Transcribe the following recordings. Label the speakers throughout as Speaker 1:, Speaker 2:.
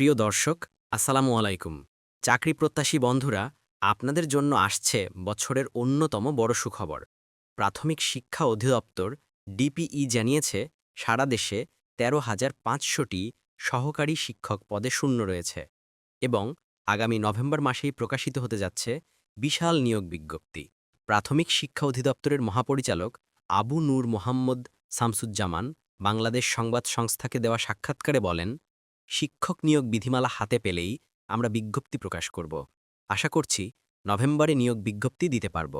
Speaker 1: প্রিয় দর্শক, আসসালামু আলাইকুম। চাকরি প্রত্যাশী বন্ধুরা, আপনাদের জন্য আসছে বছরের অন্যতম বড় সুখবর। প্রাথমিক শিক্ষা অধিদপ্তর, ডিপিই জানিয়েছে, সারা দেশে তেরো হাজার পাঁচশোটি সহকারী শিক্ষক পদে শূন্য রয়েছে এবং আগামী নভেম্বর মাসেই প্রকাশিত হতে যাচ্ছে বিশাল নিয়োগ বিজ্ঞপ্তি। প্রাথমিক শিক্ষা অধিদপ্তরের মহাপরিচালক আবু নূর মোহাম্মদ শামসুজ্জামান বাংলাদেশ সংবাদ সংস্থাকে দেওয়া সাক্ষাৎকারে বলেন শিক্ষক নিয়োগ বিধিমালা হাতে পেলেই আমরা বিজ্ঞপ্তি প্রকাশ করব। আশা করছি নভেম্বরে নিয়োগ বিজ্ঞপ্তি দিতে পারব।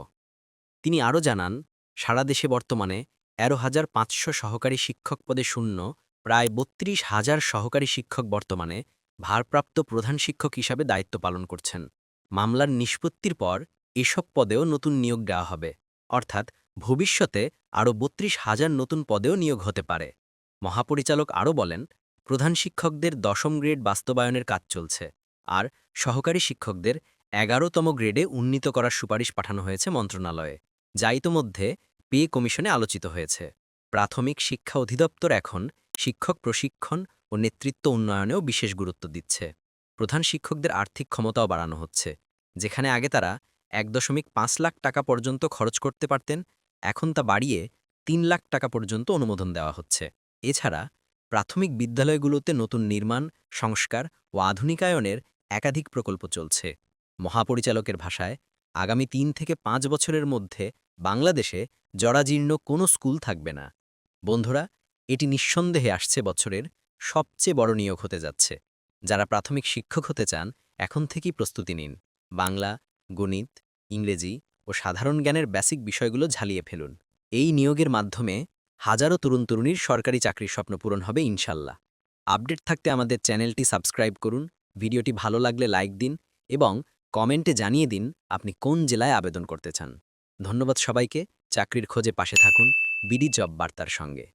Speaker 1: তিনি আরও জানান, সারা দেশে বর্তমানে এগারো হাজার পাঁচশো সহকারী শিক্ষক পদে শূন্য, প্রায় বত্রিশ হাজার সহকারী শিক্ষক বর্তমানে ভারপ্রাপ্ত প্রধান শিক্ষক হিসাবে দায়িত্ব পালন করছেন। মামলার নিষ্পত্তির পর এসব পদেও নতুন নিয়োগ দেওয়া হবে। অর্থাৎ ভবিষ্যতে আরও বত্রিশ হাজার নতুন পদেও নিয়োগ হতে পারে। মহাপরিচালক আরও বলেন প্রধান শিক্ষকদের দশম গ্রেড বাস্তবায়নের কাজ চলছে, আর সহকারী শিক্ষকদের এগারোতম গ্রেডে উন্নীত করার সুপারিশ পাঠানো হয়েছে মন্ত্রণালয়ে, যা ইতোমধ্যে পে কমিশনে আলোচিত হয়েছে। প্রাথমিক শিক্ষা অধিদপ্তর এখন শিক্ষক প্রশিক্ষণ ও নেতৃত্ব উন্নয়নেও বিশেষ গুরুত্ব দিচ্ছে। প্রধান শিক্ষকদের আর্থিক ক্ষমতাও বাড়ানো হচ্ছে, যেখানে আগে তারা এক দশমিক পাঁচ লাখ টাকা পর্যন্ত খরচ করতে পারতেন, এখন তা বাড়িয়ে তিন লাখ টাকা পর্যন্ত অনুমোদন দেওয়া হচ্ছে। এছাড়া প্রাথমিক বিদ্যালয়গুলোতে নতুন নির্মাণ, সংস্কার ও আধুনিকায়নের একাধিক প্রকল্প চলছে। মহাপরিচালকের ভাষায়, আগামী তিন থেকে পাঁচ বছরের মধ্যে বাংলাদেশে জরাজীর্ণ কোনো স্কুল থাকবে না। বন্ধুরা, এটি নিঃসন্দেহে আসছে বছরের সবচেয়ে বড় নিয়োগ হতে যাচ্ছে। যারা প্রাথমিক শিক্ষক হতে চান, এখন থেকেই প্রস্তুতি নিন। বাংলা, গণিত, ইংরেজি ও সাধারণ জ্ঞানের বেসিক বিষয়গুলো ঝালিয়ে ফেলুন। এই নিয়োগের মাধ্যমে হাজারো তরুণ তরুণীর সরকারি চাকরির স্বপ্ন পূরণ হবে ইনশাল্লাহ। আপডেট থাকতে আমাদের চ্যানেলটি সাবস্ক্রাইব করুন, ভিডিওটি ভালো লাগলে লাইক দিন এবং কমেন্টে জানিয়ে দিন আপনি কোন জেলায় আবেদন করতে চান। ধন্যবাদ সবাইকে, চাকরির খোঁজে পাশে থাকুন, বিডি জব বার্তার সঙ্গে।